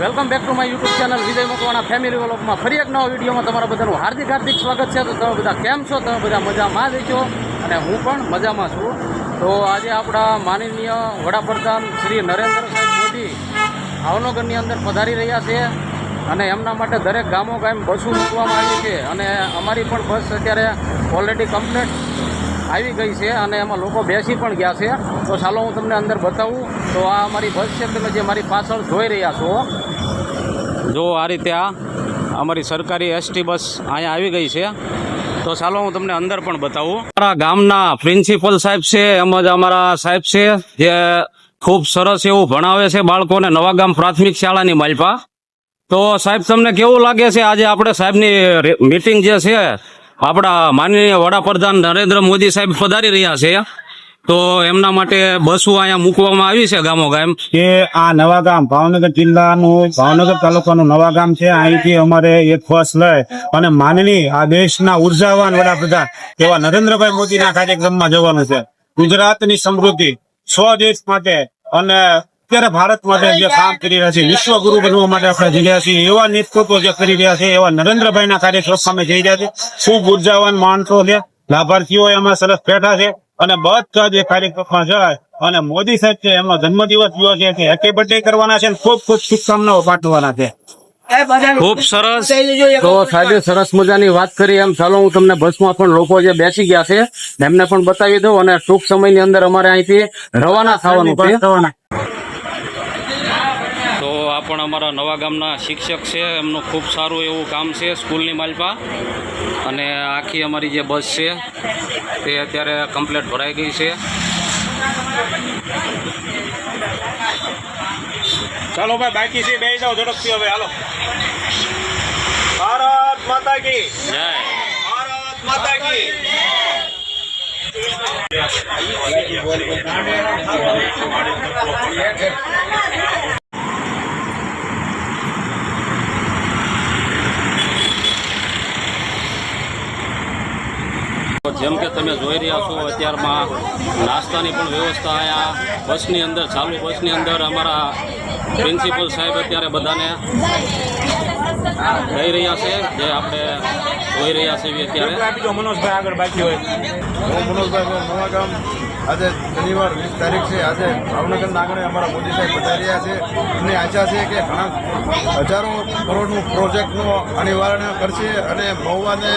Welcome back to my YouTube channel Vijay Makwana family વ્લોગમાં ફરી એક નવા વિડીયોમાં તમારા બધાનું હાર્દિક હાર્દિક સ્વાગત છે. તો તમે બધા કેમ છો? તમે બધા મજામાં જ છો? અને હું પણ મજામાં છું. તો આજે આપણા માનનીય વડાપ્રધાન શ્રી નરેન્દ્ર સાહેબ મોદી ભાવનગરની અંદર પધારી રહ્યા છે અને એમના માટે દરેક ગામો ગામ બસો મૂકવામાં આવી છે. અને અમારી પણ બસ અત્યારે ઓલરેડી કમ્પ્લીટ આવી ગઈ છે અને એમાં લોકો બેસી પણ ગયા છે. તો ચાલો હું તમને અંદર બતાવું. તો આ અમારી બસ છે, તમે જે મારી પાછળ જોઈ રહ્યા છો. જો આ રીતે આ અમારી સરકારી એસટી બસ અહીંયા આવી ગઈ છે. તો ચાલો હું તમને અંદર પણ બતાવું. અમારા ગામના પ્રિન્સિપલ સાહેબ છે એમ જ અમારા સાહેબ છે, જે ખૂબ સરસ એવું ભણાવે છે બાળકોને નવાગામ પ્રાથમિક શાળાની માલપા. તો સાહેબ, તમને કેવું લાગે છે? આજે આપણે સાહેબની મિટિંગ જે છે આપણા માનનીય વડાપ્રધાન નરેન્દ્ર મોદી સાહેબ પધારી રહ્યા છે. તો એમના માટે બસો અહીંયા મૂકવામાં આવી છે ગામો ગામ. કે આ નવા ગામ, ભાવનગર જિલ્લાનું, ભાવનગર તાલુકાનું નવા ગામ છે. અહીંથી અમારે એક બસ લઈ અને માનની આ દેશના ઉર્જાવાન વડાપ્રધાન એવા નરેન્દ્રભાઈ મોદીના કાર્યક્રમમાં જવાનું છે. ગુજરાતની સમૃદ્ધિ સ્વદેશ માટે અને અત્યારે ભારત માટે જે કામ કરી રહ્યા છે. વિશ્વગુરુ બનવા માટે આપણે જઈ રહ્યા છીએ. એવા નેતૃત્વ જે કરી રહ્યા છે એવા નરેન્દ્રભાઈના કાર્યક્રમ સામે જઈ રહ્યા છે. ખૂબ ઉર્જાવાન માણસો છે. લાભાર્થીઓ એમાં સરસ બેઠા છે. અને બધા જે કાર્યક્રમમાં જાય. અને મોદી સાહેબ છે એમનો જન્મદિવસ જોયો છે. કે હેપી બર્થડે કરવાના છે ખૂબ ખૂબ શુભકામનાઓ પાઠવવાના છે. ખૂબ સરસ. તો સાહેબે સરસ મજાની વાત કરી. એમ ચાલો હું તમને બસમાં પણ લોકો જે બેસી ગયા છે એમને પણ બતાવી દઉં અને ટૂંક સમયની અંદર અમારે અહીંથી રવાના થવાનું છે. તો આ પણ અમારા નવા ગામના શિક્ષક છે. એમનું ખૂબ સારું એવું કામ છે સ્કૂલની માલપા. અને આખી અમારી જે બસ છે તે અત્યારે કમ્પ્લેટ ભરાઈ ગઈ છે. ચાલો ભાઈ બાકી છે બે જાઓ ઝડપથી હવે હાલો. ભારત માતા કી. જય. ભારત માતા કી. જેમ કે તમે જોઈ રહ્યા છો અત્યારમાં નાસ્તાની પણ વ્યવસ્થા અહીંયા બસની અંદર ચાલુ બસની અંદર અમારા પ્રિન્સિપલ સાહેબ અત્યારે બધાને લઈ રહ્યા છે જે આપણે જોઈ રહ્યા છીએ અત્યારે. મનોજભાઈ આગળ બાકી હોય. મનોજભાઈ આજે શનિવાર વીસ તારીખ છે. આજે ભાવનગરના આંગણે અમારા મોદી સાહેબ પધાર્યા છે. અમને આશા છે કે ઘણા હજારો કરોડનું પ્રોજેક્ટનું અનિવાર્ય કરશે અને મહુવાને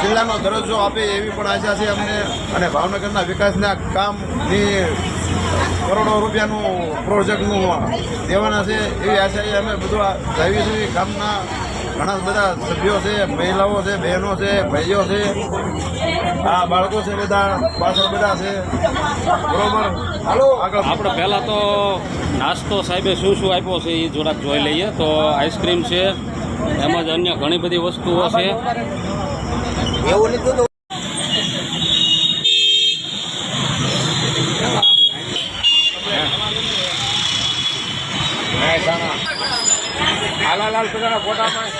જિલ્લાનો દરજ્જો આપે એવી પણ આશા છે અમને. અને ભાવનગરના વિકાસના કામની કરોડો રૂપિયાનું પ્રોજેક્ટનું દેવાના છે એવી આશા અમે બધું જાવી છીએ. ગામના ઘણા બધા સભ્યો છે મહિલાઓ છે બહેનો છે ભાઈઓ છે આ બાળકો છે બધા પાછળ બધા છે બરોબર હાલો આગળ આપણે પહેલાં તો નાસ્તો સાહેબે શું શું આપ્યો છે એ જરાક જોઈ લઈએ તો આઈસ્ક્રીમ છે એમાં જ અન્ય ઘણી બધી વસ્તુઓ છે બધાના ફોટા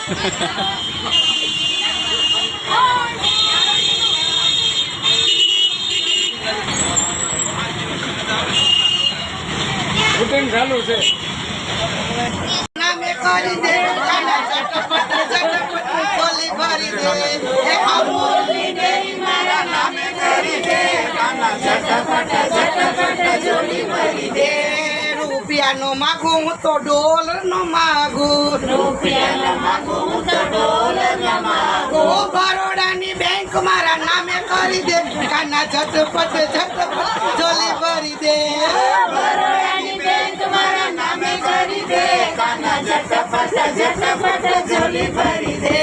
શૂટિંગ ચાલુ છે. મારા નામે કરી દે કાના ચટપટ રૂપિયાનો માગું હું તો ડોલ નો માગું. રૂપિયાનો માગું હું તો ડોલ નો માગું બરોડાની બેંક મારા નામે કરી દે. કાના ઝટપટ ઝટપટ જોલી ભરી દે. બરોડાની બેંક મારા નામે કરી દે. કાના છત્રપત ઝટપટ જોલી ભરી દે.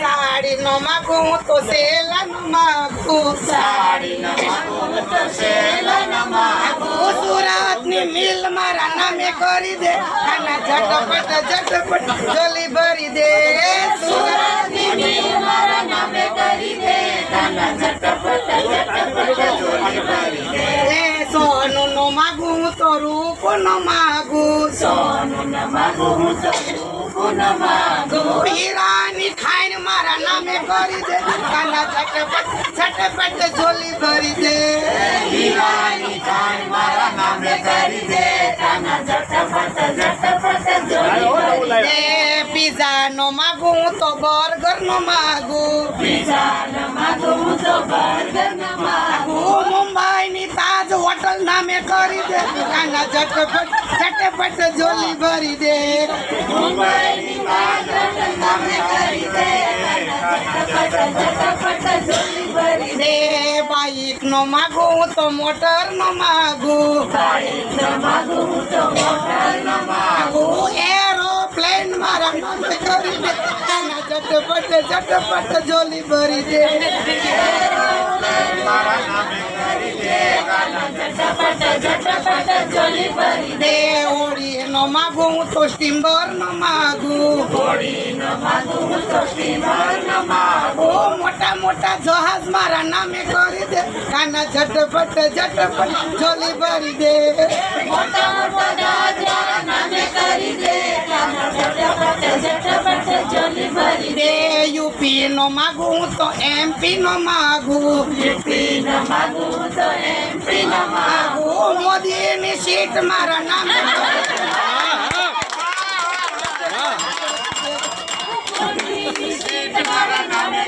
સાડી નો માગું હું તો સેલા નો માગું. મિલ મારા નામે કરી દે કાના ઝટપટ ઝટપટ ભરી દે મારા નામે કરી દે કાના ઝટપટ હીરાની નામે કરી દે કાના ચટપટ ચટપટ ઝોલી ભરી દે. દીવાની ખાઈન મારા નામે કરી દે કાના ઝટપટ ઝટપટ જોલી નો માગું હું તો બર્ગર નો માગું હું મુંબઈ ની તાજ હોટલ નામે કરી દે કાના ઝટપટ ઝટપટ ઝોલી ભરી દે. દે બાઈક નો માગું તો મોટર નો માગુ માગુ એરોપ્લેન મારા નામે કરી દે ચટપટ ઝટપટ જોલી ભરી દે દે. ઓળી નો માગું હું તો સ્ટીમર નો માગું ઓ મોટા મોટા જહાજ મારા નામે કરી દે કાના ઝટપટ ઝટપટ જોલી ભરી દે દે યુપી નો માગું હું તો એમપી નો માગું માગું ની સીટ મારા નામે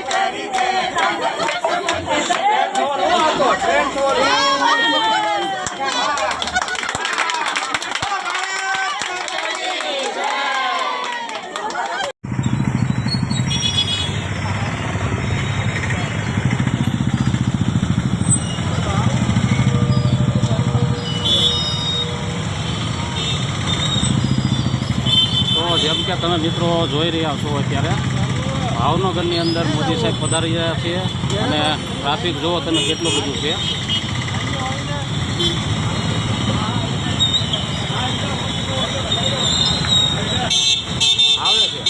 તો જેમ કે તમે મિત્રો જોઈ રહ્યા છો અત્યારે. ભાવનગરની અંદર મોદી સાહેબ પધારી રહ્યા છે. અને ટ્રાફિક જુઓ તમે કેટલું બધું છે આવે છે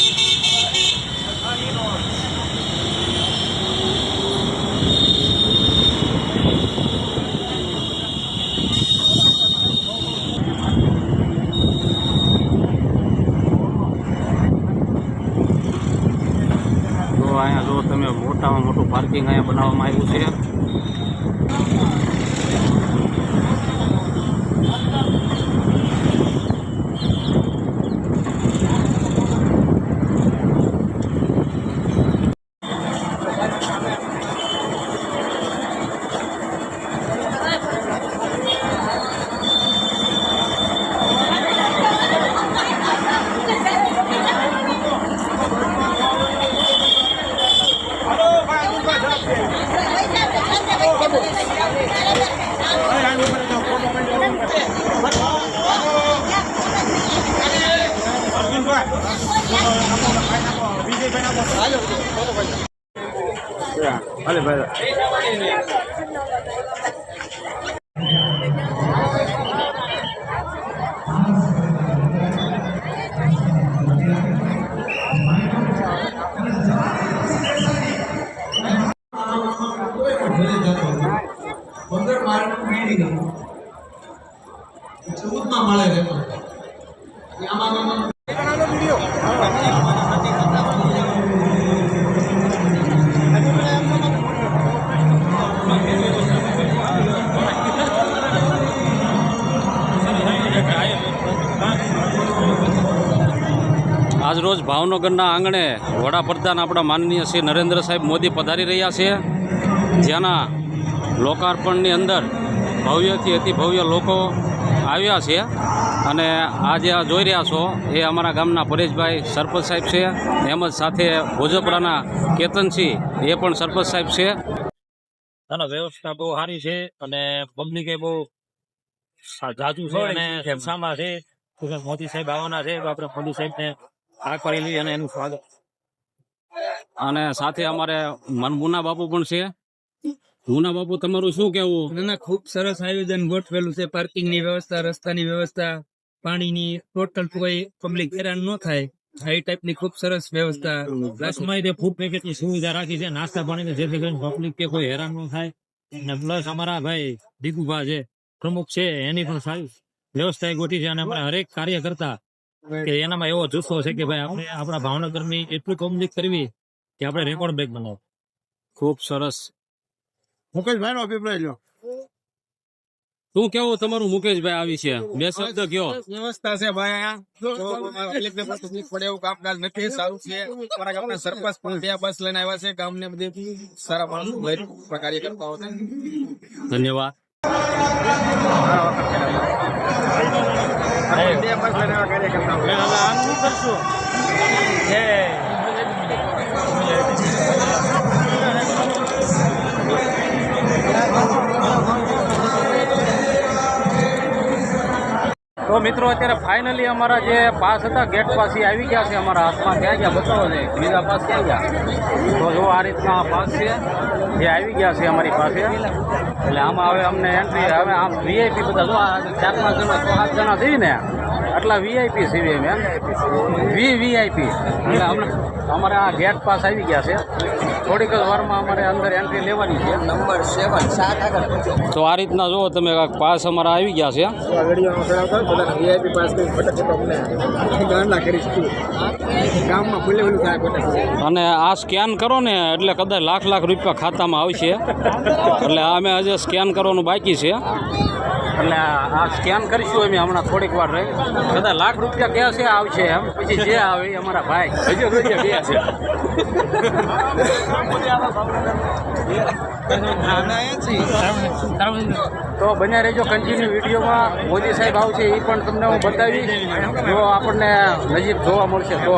તો અહીંયા જો તમે મોટામાં મોટું પાર્કિંગ અહીંયા બનાવવામાં આવ્યું છે. આજરોજ ભાવનગરના આંગણે વડાપ્રધાન આપણા માનનીય શ્રી નરેન્દ્ર સાહેબ મોદી પધારી રહ્યા છે. જેના લોકાર્પણની અંદર ભવ્યથી અતિ ભવ્ય લોકો આવ્યા છે. અને આ જે આ જોઈ રહ્યા છો એ અમારા ગામના પરેશભાઈ સરપંચ સાહેબ છે. તેમજ સાથે ભોજપરાના કેતનસિંહ એ પણ સરપંચ સાહેબ છે. ના વ્યવસ્થા બહુ સારી છે અને પબ્લિક એ બહુ જાજુ છે અને છે મોદી સાહેબ આવવાના છે આપણે મોદી સાહેબ કરેલી અને એનું સ્વાગત. અને સાથે અમારે મનમુના બાપુ પણ છે. મુના બાપુ, તમારું શું કેવું? ના ખૂબ સરસ આયોજન ગોઠવેલું છે. પાર્કિંગની વ્યવસ્થા, રસ્તાની વ્યવસ્થા, પાણીની ટોટલ કોઈ પબ્લિક હેરાન ન થાય. આ ટાઈપની ખૂબ સરસ વ્યવસ્થા. પ્લસમાં તે ફૂડ પેકેટની સુવિધા રાખી છે. નાસ્તા પાણી જેથી પબ્લિક કોઈ હેરાન ન થાય. અને પ્લસ અમારા ભાઈ દીકુભા છે પ્રમુખ છે, એની પણ સારી વ્યવસ્થા એ ગોઠવી છે. અને અમારા હરેક કાર્ય કરતા કે એનામાં એવો જુસ્સો છે કે ભાઈ આપણે આપણા ભાવનગરની એટલી પબ્લિક કરવી કે આપણે રેકોર્ડ બ્રેક બનાવો. ખૂબ સરસ. મુકેશભાઈનો અભિપ્રાય લો શું કેવું તમારું મુકેશભાઈ આવી છે? બે શબ્દ કયો. વ્યવસ્થા છે ભાઈ તકલીફ પડે એવું કામકાજ નથી સારું છે. અમારા ગામના સરપંચ પણ બે બસ લઈને આવ્યા છે ગામને બધી સારા માણસો લઈ કાર્ય કરતા હોય ધન્યવાદ. બે તો મિત્રો, અત્યારે ફાઇનલી અમારા જે પાસ હતા ગેટ પાસ આવી ગયા છે અમારા હાથમાં. ક્યાં ગયા? બતાવો છે બીજા પાસ ક્યાં ગયા? તો જો આ રીતના પાસ છે જે આવી ગયા છે અમારી પાસે. એટલે આમાં હવે અમને એન્ટ્રી હવે આમ વીઆઈપી બધા જો ચાર પાંચ જણા છ જણા થઈ ને, આટલા વીઆઈપી સીવીએ મેમ વી વીઆઈપી એટલે અમને અમારા આ ગેટ પાસ આવી ગયા છે. થોડીક જ વારમાં અમારે અંદર એન્ટ્રી લેવાની છે. નંબર સેવન સાત આગળ તો આ રીતના જુઓ તમે પાસ અમારા આવી ગયા છે અને આ સ્કેન કરો ને એટલે કદાચ લાખ લાખ રૂપિયા ખાતામાં આવશે. એટલે અમે હજી સ્કેન કરવાનું બાકી છે. એટલે આ સ્કેન કરીશું અમે હમણાં થોડીક વાર રહી. બધા લાખ રૂપિયા ક્યાં છે, આવશે એમ. પછી જે આવે એ અમારા ભાઈ. હજી રૂપિયા બે છે. તો બન્યા રહેજો કન્ટિન્યુ વિડીયોમાં. મોદી સાહેબ આવશે એ પણ તમને હું બતાવીશ. જો આપણને નજીક જોવા મળશે તો.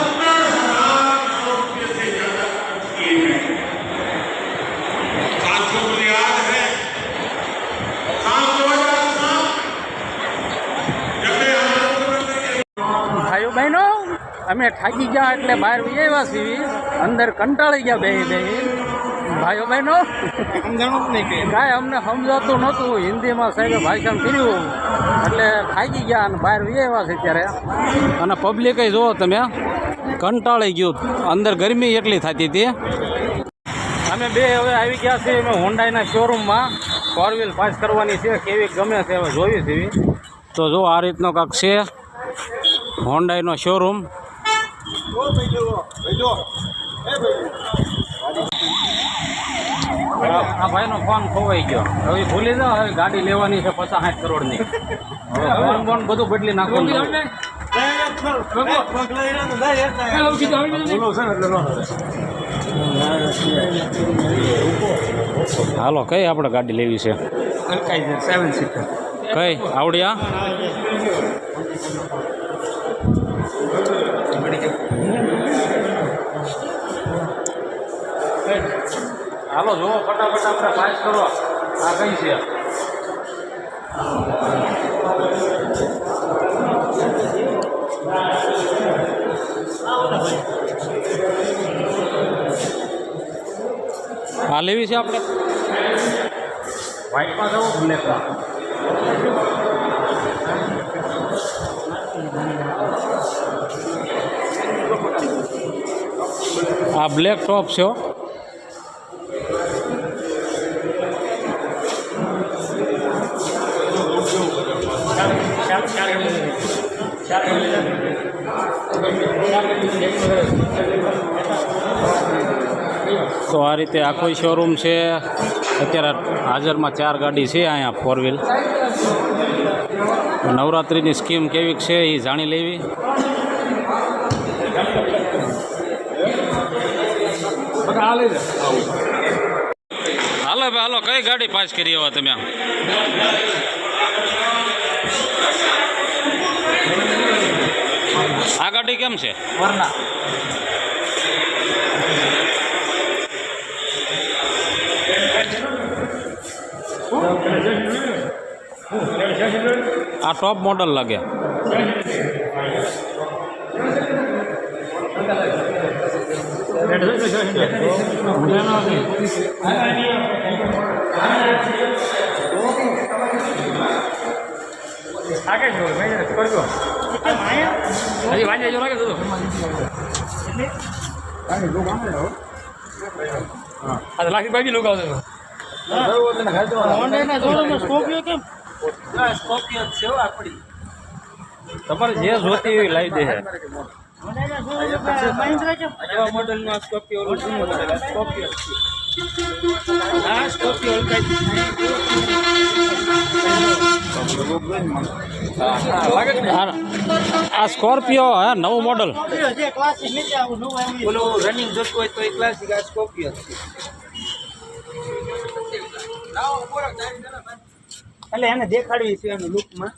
અમે થાકી ગયા એટલે બહાર આવ્યા છીએ. અંદર કંટાળી ગયા બે બે. ભાઈઓ બહેનો? કાંઈ અમને સમજાતું નહોતું. હિન્દીમાં સાહેબે ભાષણ કર્યું. એટલે થાકી ગયા અને બહાર આવ્યા છે ત્યારે. અને પબ્લિકે જુઓ તમે કંટાળી ગયું. અંદર ગરમી એટલી થતી હતી. અમે બે હવે આવી ગયા છીએ અમે હોન્ડાઈના શોરૂમમાં ફોર વ્હીલ પાસ કરવાની છે. કેવી ગમે છે હવે જોવી છે. તો જો આ રીતનો કાંક છે હોન્ડાઈનો શોરૂમ આ ભાઈનો ફોન ખોવાઈ ગયો. હવે ભૂલી જાઓ હવે ગાડી લેવાની છે પચાસ સાઠ કરોડની ફોન બોન બધું બદલી નાખવાનું હાલો કઈ આપણે ગાડી લેવી છે? કઈ? આવડ્યા? હાલો જુઓ ફટાફટ આપણે પાસ કરો. આ કઈ છે? આ લેવી છે આપણે? વ્હાઇટમાં જવું બ્લેકમાં આ બ્લેક ટોપ છે તો આ રીતે આખો શોરૂમ છે. અત્યારે હાજરમાં ચાર ગાડી છે અહીંયા ફોર વ્હીલ નવરાત્રિની સ્કીમ કેવી છે એ જાણી લેવી. હાલો ભાઈ, હાલો, કઈ ગાડી પાસ કરી હવે તમે આ ગાડી કેમ છે? આ ટોપ મોડલ લાગે. હજી વાંચે જો લાગે તો આ લાખી ભાઈ બી લોકો આવશે તમારે જે જોતી એવી લાવી દે છે આ- આ સ્કોર્પિયો હે નવું મોડલ રનિંગ જોતું હોય તો એ ક્લાસિક આ સ્કોર્પિયો એટલે એને દેખાડવી છે એનું લુકમાં